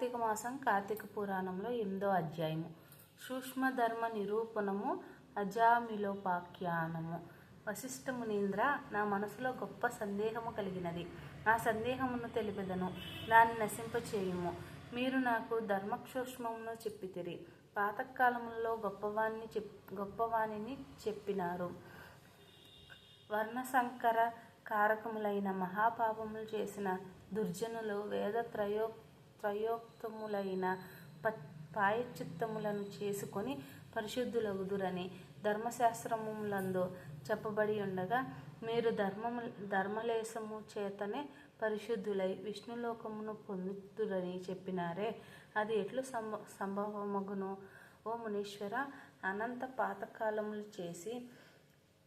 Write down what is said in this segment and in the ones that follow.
కార్తీక మాసం కార్తీక పురాణంలో ఎనిమిదో అధ్యాయము. సూక్ష్మధర్మ నిరూపణము అజామిలోపాఖ్యానము. వశిష్ఠమునీంద్ర నా మనసులో గొప్ప సందేహము కలిగినది. నా సందేహమును తెలిపెదను దాన్ని నశింపచేయుము. మీరు నాకు ధర్మక్షూష్మమును చెప్పితిరి. పాతకాలములలో గొప్పవాణ్ణి చెప్ గొప్పవాణిని చెప్పినారు. వర్ణసంకర కారకములైన మహాపాపములు చేసిన దుర్జనులు వేద త్రయో త్రయోక్తములైన ప పాయచిత్తములను చేసుకొని పరిశుద్ధులగుదురని ధర్మశాస్త్రములందు చెప్పబడి ఉండగా మీరు ధర్మము ధర్మలేశము చేతనే పరిశుద్ధులై విష్ణులోకమును పొందుతురని చెప్పినారే. అది ఎట్లు సంభ సంభవమగును? ఓ మునీశ్వర అనంత పాతకాలములు చేసి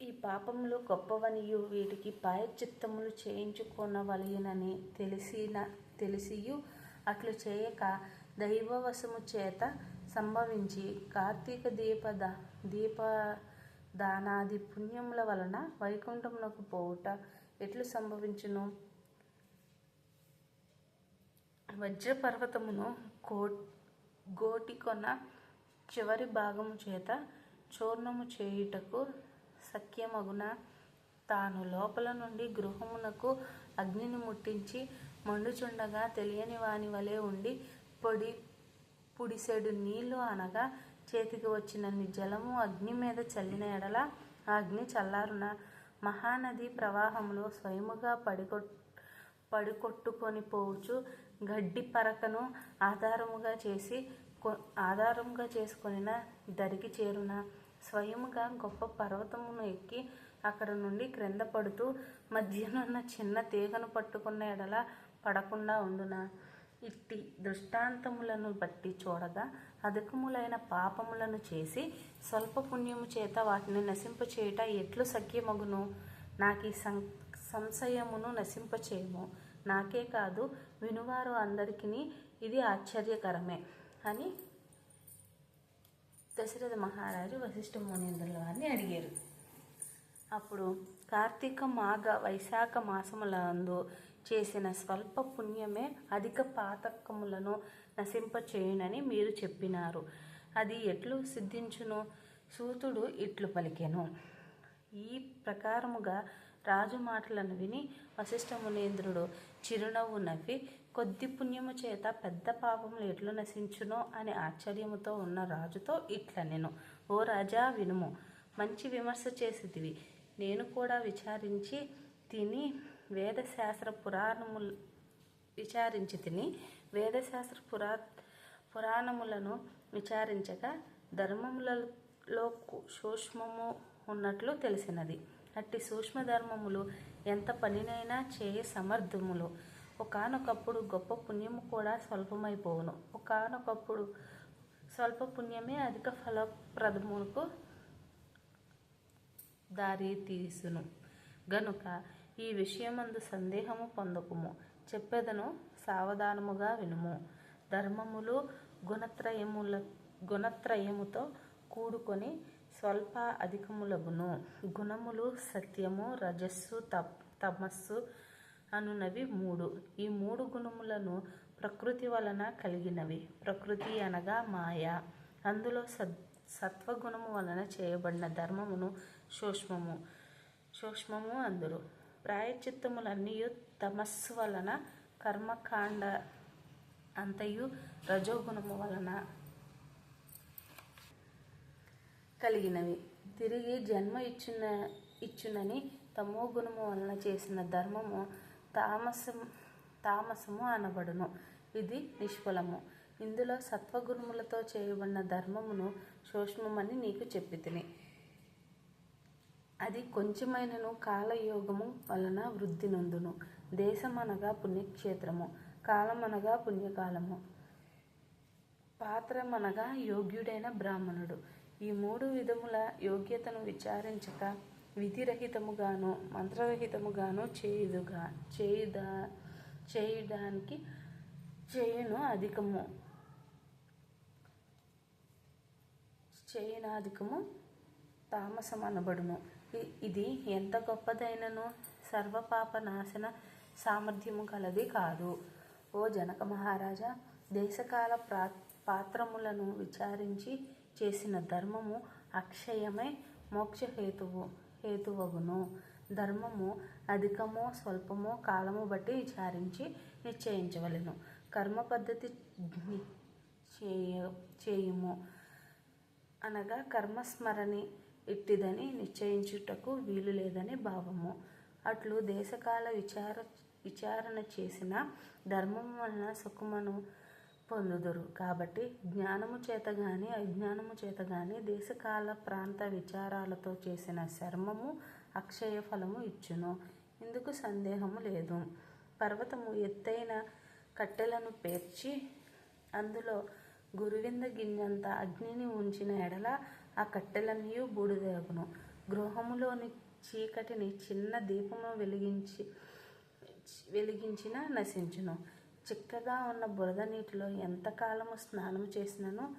ఈ పాపములు గొప్పవనియు వీటికి పాయచిత్తములు చేయించుకొనవలయనని తెలిసిన తెలిసియు అట్లు చేయక దైవవశము చేత సంభవించి కార్తీక దీప దీప దానాది పుణ్యముల వలన వైకుంఠమునకు పోవుట ఎట్లు సంభవించును? వజ్రపర్వతమును కో గోటికొన చివరి భాగము చేత చూర్ణము చేయుటకు సఖ్యమగున? తాను లోపల నుండి గృహమునకు అగ్నిని ముట్టించి మండుచుండగా తెలియని వాని వలె ఉండి పొడి పుడిసెడు నీళ్ళు అనగా చేతికి వచ్చినన్ని జలము అగ్ని మీద చల్లిన ఎడల ఆ అగ్ని చల్లారున? మహానది ప్రవాహంలో స్వయముగా పడికొట్ పడికొట్టుకొని పోవచ్చు గడ్డి పరకను ఆధారముగా చేసి కొ- ఆధారముగా చేసుకొనిన దరికి చేరున? స్వయముగా గొప్ప పర్వతమును ఎక్కి అక్కడ నుండి క్రింద పడుతూ మధ్యనున్న చిన్న తీగను పట్టుకున్న ఎడల పడకుండా ఉండునా? ఇట్టి దృష్టాంతములను బట్టి చూడగా అధికములైన పాపములను చేసి స్వల్ప పుణ్యము చేత వాటిని నశింపచేయుట ఎట్లు సఖ్యమగును? నాకు ఈ సం సంశయమును నశింపచేయము. నాకే కాదు వినువారు అందరికీ ఇది ఆశ్చర్యకరమే అని దశరథ మహారాజు వశిష్ఠ మునీంద్రుల వారిని అడిగారు. అప్పుడు కార్తీక మాఘ వైశాఖ మాసములందు చేసిన స్వల్ప పుణ్యమే అధిక పాతకములను నశింపచేయునని మీరు చెప్పినారు. అది ఎట్లు సిద్ధించును? సూతుడు ఇట్లు పలికెను. ఈ ప్రకారముగా రాజు మాటలను విని వశిష్ఠమునేంద్రుడు చిరునవ్వు నవ్వి కొద్ది పుణ్యము చేత పెద్ద పాపములు ఎట్లు నశించునో? అని ఆశ్చర్యముతో ఉన్న రాజుతో ఇట్లనెను. ఓ రాజా వినుము. మంచి విమర్శ చేసితివి. నేను కూడా విచారించి తిని వేదశాస్త్ర పురాణములు విచారించి తిని వేదశాస్త్ర పురా పురాణములను విచారించగా ధర్మములలో సూక్ష్మము ఉన్నట్లు తెలిసినది. అట్టి సూక్ష్మ ధర్మములు ఎంత పనినైనా చేయ సమర్థములు. ఒకానొకప్పుడు గొప్ప పుణ్యము కూడా స్వల్పమైపోవును. ఒకానొకప్పుడు స్వల్ప పుణ్యమే అధిక ఫలప్రదములకు దారి తీసును. గనుక ఈ విషయమందు సందేహము పొందకుము. చెప్పెదను సావధానముగా వినుము. ధర్మములు గుణత్రయముల గుణత్రయముతో కూడుకొని స్వల్ప అధికములగును. గుణములు సత్యము రజస్సు తప్ తమస్సు అనునవి మూడు. ఈ మూడు గుణములను ప్రకృతి వలన కలిగినవి. ప్రకృతి అనగా మాయ. అందులో సద్ సత్వగుణము వలన చేయబడిన ధర్మమును సూక్ష్మము సూక్ష్మము అందరు. ప్రాయచిత్తములన్నీ తమస్సు వలన కర్మకాండ అంతయు రజోగుణము వలన కలిగినవి. తిరిగి జన్మ ఇచ్చున ఇచ్చునని తమో గుణము వలన చేసిన ధర్మము తామసం తామసము అనబడును. ఇది నిష్ఫలము. ఇందులో సత్వగుణములతో చేయబడిన ధర్మమును సూక్ష్మమని నీకు చెప్పి తిని అది కొంచెమైనను కాలయోగము వలన వృద్ధి నొందును దేశమనగా పుణ్యక్షేత్రము కాలమనగా పుణ్యకాలము. పాత్రమనగా యోగ్యుడైన బ్రాహ్మణుడు. ఈ మూడు విధముల యోగ్యతను విచారించక విధిరహితముగాను మంత్రరహితముగాను చేయుదుగా చేయుదా చేయడానికి చేయును అధికము. చేయనాధికము తామసమనబడును ఇ- ఇది ఎంత గొప్పదైనను సర్వపాప నాశన సామర్థ్యము కలది కాదు. ఓ జనక మహారాజా దేశకాల ప్రా పాత్రములను విచారించి చేసిన ధర్మము అక్షయమై మోక్షహేతువు హేతువగును. ధర్మము అధికమో స్వల్పమో కాలము బట్టి విచారించి నిశ్చయించవలెను. కర్మ పద్ధతి చేయ చేయుము అనగా కర్మస్మరణి ఇట్టిదని నిశ్చయించుటకు వీలు లేదని భావము. అట్లు దేశకాల విచార విచారణ చేసిన ధర్మం వలన సుఖమును పొందుదురు. కాబట్టి జ్ఞానము చేత గాని అజ్ఞానము చేత గాని దేశకాల ప్రాంత విచారాలతో చేసిన శర్మము అక్షయ ఫలము ఇచ్చును. ఇందుకు సందేహము లేదు. పర్వతము ఎత్తైన కట్టెలను పేర్చి అందులో గురువింద గిన్నెంత అగ్నిని ఉంచిన ఎడల ఆ కట్టెలన్నీ బూడిదగును గృహములోని చీకటిని చిన్న దీపము వెలిగించి వెలిగించిన నశించును. చిక్కగా ఉన్న బురద నీటిలో ఎంతకాలము స్నానం చేసినను?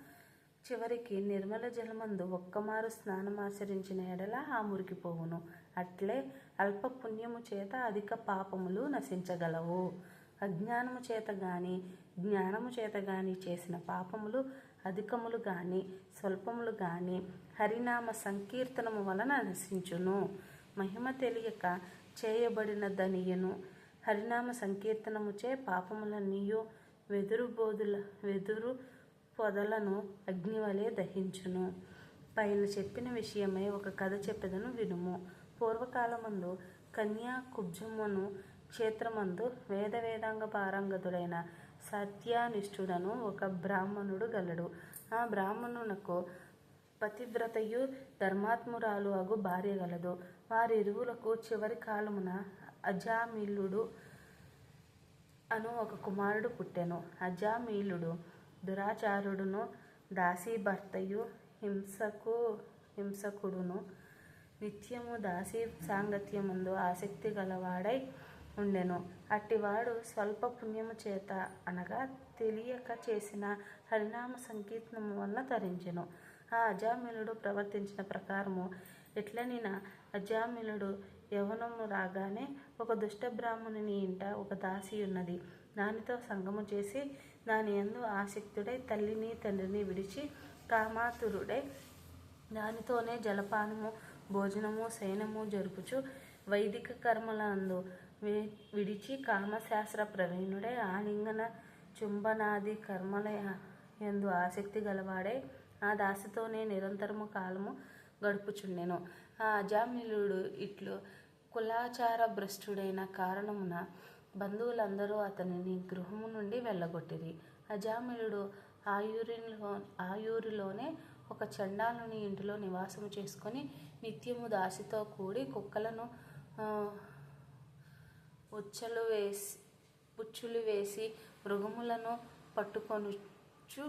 చివరికి నిర్మల జలమందు ఒక్కమారు స్నానం ఆచరించిన ఎడల ఆ మురికిపోవును. అట్లే అల్ప పుణ్యము చేత అధిక పాపములు నశించగలవు. అజ్ఞానము చేత గాని జ్ఞానము చేత గాని చేసిన పాపములు అధికములు గాని స్వల్పములు గాని హరినామ సంకీర్తనము వలన నశించును. మహిమ తెలియక చేయబడిన దనియను హరినామ సంకీర్తనముచే పాపములన్నీయు వెదురు బోధుల వెదురు పొదలను అగ్నివలే దహించును. పైన చెప్పిన విషయమై ఒక కథ చెప్పెదను వినుము. పూర్వకాలమందు కన్యా కుబ్జమ్మను క్షేత్రమందు వేద వేదాంగ పారంగతుడైన సత్యానిష్ఠుడను ఒక బ్రాహ్మణుడు గలడు. ఆ బ్రాహ్మణునకు పతివ్రతయు ధర్మాత్మురాలు అగు భార్య గలదు. వారిరువులకు చివరి కాలమున అజామిలుడు అను ఒక కుమారుడు పుట్టెను. అజామీలుడు దురాచారుడును దాసీ భర్తయు హింసకు హింసకుడును. నిత్యము దాసీ సాంగత్యముందు ఆసక్తి గలవాడై ఉండెను. అట్టివాడు స్వల్ప పుణ్యము చేత అనగా తెలియక చేసిన హరినామ సంకీర్తనము వలన తరించెను ఆ అజామిలుడు ప్రవర్తించిన ప్రకారము ఎట్లనిన అజామిలుడు యవనము రాగానే ఒక దుష్ట బ్రాహ్మణుని ఇంట ఒక దాసి ఉన్నది. దానితో సంగము చేసి దాని యందు ఆసక్తుడై తల్లిని తండ్రిని విడిచి కామాతురుడై దానితోనే జలపానము భోజనము శయనము జరుపుచు వైదిక కర్మలందు విడిచి కామశాస్త్ర ప్రవీణుడై ఆలింగన చుంబనాది కర్మల ఎందు ఆసక్తి గలవాడై. ఆ దాసితోనే నిరంతరము కాలము గడుపుచుండెను. ఆ అజామిలుడు ఇట్లు కులాచార భ్రష్టుడైన కారణమున బంధువులందరూ అతనిని గృహము నుండి వెళ్ళగొట్టిరి. అజామిలుడు ఆయూరిలో ఆయూరిలోనే ఒక చండాలుని ఇంటిలో నివాసం చేసుకొని నిత్యము దాసితో కూడి కుక్కలను ఉచ్చలు వేసి పుచ్చులు వేసి మృగములను పట్టుకొనుచు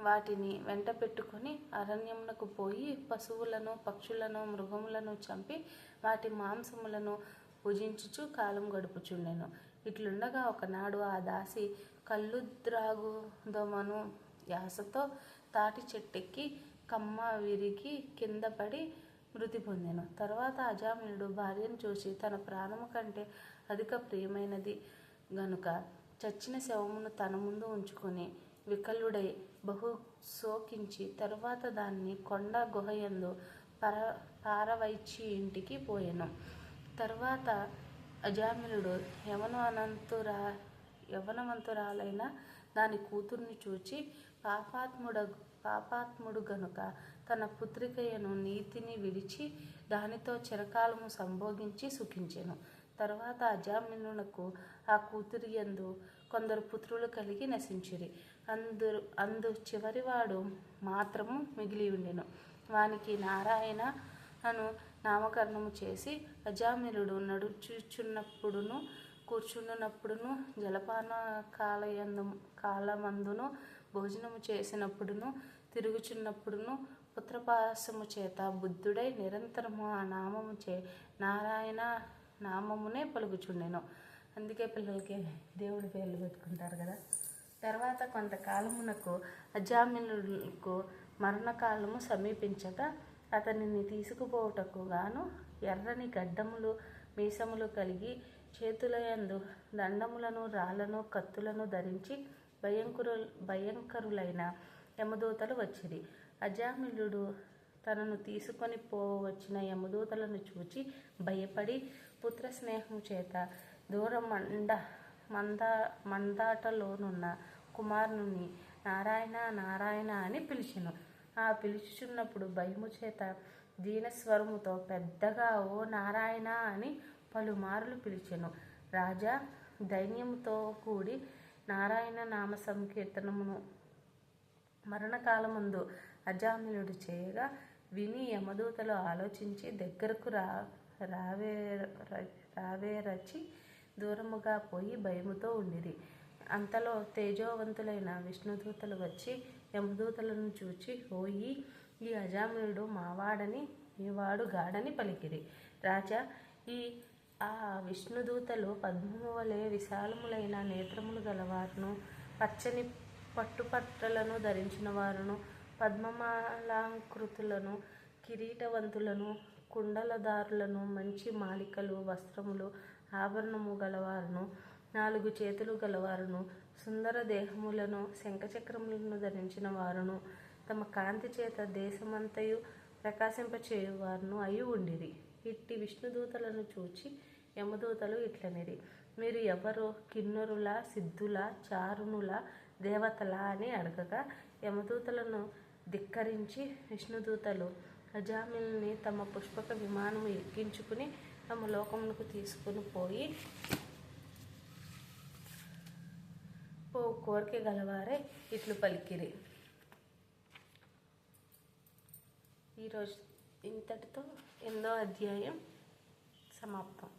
వాటిని వెంట పెట్టుకుని అరణ్యమునకు పోయి పశువులను పక్షులను మృగములను చంపి వాటి మాంసములను పూజించుచు కాలం గడుపుచుండెను. ఇట్లుండగా ఒకనాడు ఆ దాసి కళ్ళు ద్రాగుదమను యాసతో తాటి చెట్టెక్కి కమ్మ విరిగి కింద పడి మృతి పొందాను. తర్వాత అజామినుడు భార్యను చూసి తన ప్రాణము కంటే అధిక ప్రియమైనది గనుక చచ్చిన శవమును తన ముందు ఉంచుకొని వికలుడై బహు శోకించి తరువాత దాన్ని కొండ గుహయందు పర పారవైచి ఇంటికి పోయాను. తర్వాత అజామిలుడు యవన అనంతురా యవనవంతురాలైన దాని కూతుర్ని చూచి పాపాత్ముడ పాపాత్ముడు గనుక తన పుత్రికయను నీతిని విడిచి దానితో చిరకాలము సంభోగించి సుఖించెను. తర్వాత అజామినునకు ఆ కూతురి ఎందు కొందరు పుత్రులు కలిగి నశించిరి. అందరు అందు చివరివాడు మాత్రము మిగిలి ఉండెను. వానికి నారాయణ అను నామకరణము చేసి అజామిలుడు నడుచుచున్నప్పుడును కూర్చున్నప్పుడును జలపాన కాలయందు కాలమందును భోజనము చేసినప్పుడును తిరుగుచున్నప్పుడును పుత్రపాసము చేత బుద్ధుడై నిరంతరము ఆ నామము చే నారాయణ నామమునే పలుకుచుండెను. అందుకే పిల్లలకి దేవుడి పేర్లు పెట్టుకుంటారు కదా. తర్వాత కొంతకాలమునకు అజామినులకు మరణకాలము సమీపించగా అతనిని తీసుకుపోవుటకు గాను ఎర్రని గడ్డములు మీసములు కలిగి చేతులయందు దండములను రాళ్ళను కత్తులను ధరించి భయంకరు భయంకరులైన యమదూతలు వచ్చిరి. అజామిలుడు తనను తీసుకొని పోవచ్చిన యమదూతలను చూచి భయపడి పుత్ర స్నేహం చేత దూరం మండ మంద మందాటలోనున్న కుమారుని నారాయణ నారాయణ అని పిలిచెను. ఆ పిలుచుచున్నప్పుడు భయము చేత దీనస్వరముతో పెద్దగా ఓ నారాయణ అని పలుమార్లు పిలిచెను. రాజా దైన్యముతో కూడి నారాయణ నామ సంకీర్తనమును మరణకాలముందు అజామిలుడు చేయగా విని యమదూతలు ఆలోచించి దగ్గరకు రా రావే రావేరచి దూరముగా పోయి భయముతో ఉండిరి. అంతలో తేజోవంతులైన విష్ణుదూతలు వచ్చి యమదూతలను చూచి ఓయి ఈ అజామిలుడు మావాడని మీవాడు గాడని పలికిరి. రాజా ఈ ఆ విష్ణుదూతలు పద్మము వలె విశాలములైన నేత్రములు గలవారును పచ్చని పట్టుపట్టలను ధరించిన వారును పద్మమాలాంకృతులను కిరీటవంతులను కుండలదారులను మంచి మాలికలు వస్త్రములు ఆభరణము గలవారును నాలుగు చేతులు గలవారును సుందర దేహములను శంఖచక్రములను ధరించిన వారును తమ కాంతి చేత దేశమంతయు ప్రకాశింపచేయువారును అయి ఉండిరి. ఇట్టి విష్ణుదూతలను చూచి యమదూతలు ఇట్లనిరి. మీరు ఎవరు కిన్నరుల సిద్ధుల చారుణుల దేవతల అని అడగగా యమదూతలను ధిక్కరించి విష్ణుదూతలు అజామిల్ని తమ పుష్పక విమానము ఎక్కించుకుని తమ లోకమునకు తీసుకుని పోయి ఓ కోరిక గలవారే ఇట్లు పలికిరి. ఈరోజు ఇంతటితో ఎనిమిదో అధ్యాయం సమాప్తం.